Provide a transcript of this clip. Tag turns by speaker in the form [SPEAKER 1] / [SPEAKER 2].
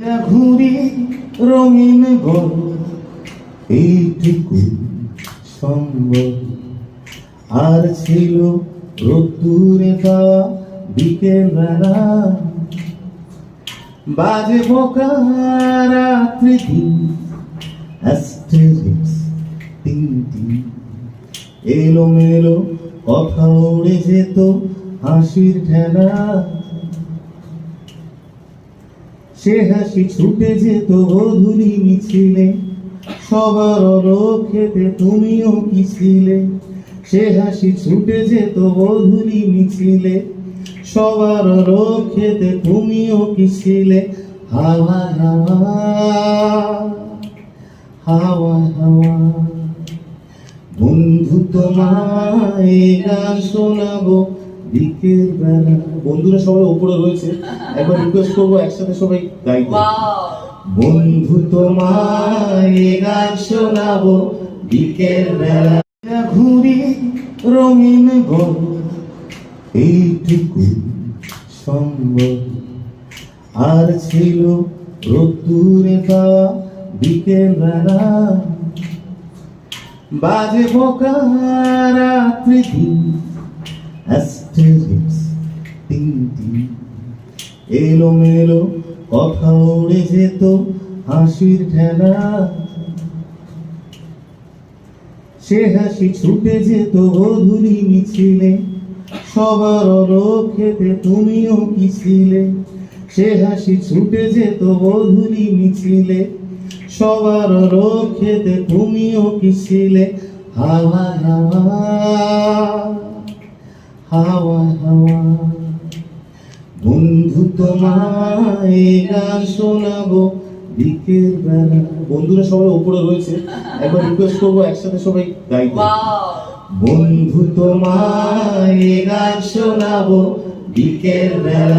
[SPEAKER 1] ঘুরি রঙিন গল এইটুকু সম্ভব আর ছিল রোদ্দুরে পাওয়া বিকেল বেলা বাজে বোকা রাত্রি দিন। অ্যাস্টেরিক্স এলো মেলো কথা উড়ে যেত হাসির ঠেলা। সে হাসি ছুটে যেত বধুরি মিছিলে। সবার খেতে তুমিও কি ছিলে? সে হাসি ছুটে যেত বধুরি মিছিলে। সবার খেতে তুমিও কি ছিলে? হাওয়া হাওয়া হাওয়া হাওয়া। বন্ধু তোমায় গান শোনাবো। বিকেল বেলা বন্ধুরা সবাই উপরে রয়েছে। একবার রিকোয়েস্ট করব একসাথে সবাই গাইতে বন্ধু তোমায় গান শোনাবো। বিকেল বেলা ঘুরি রঙিন গল এইটুকু সম্ভব। আর ছিল রোদ্দুরে পাওয়া বিকেল বেলা বাজে বোকা রাত্রি দিন অ্যাস্টেরিক্স তিন তিন এলো মেলো কথা উড়ে যেত হাসির ঠেলা। সে হাসি ছুটে যেত বধুরি মিছিলে, সবার খেতে তুমিও কি ছিলে? সে হাসি ছুটে যেত বধুরি মিছিলে, সবার খেতে তুমিও কি ছিলে? হাওয়া হাওয়া। হাওয়া হাওয়া। বন্ধু তোমায় গান শোনাবো বিকেল বেলা বন্ধুরা সবাই উপরে রয়েছে। একবার রিকোয়েস্ট করব একসাথে সবাই গাইতে বন্ধু তোমায় গান শোনাবো বিকেল বেলা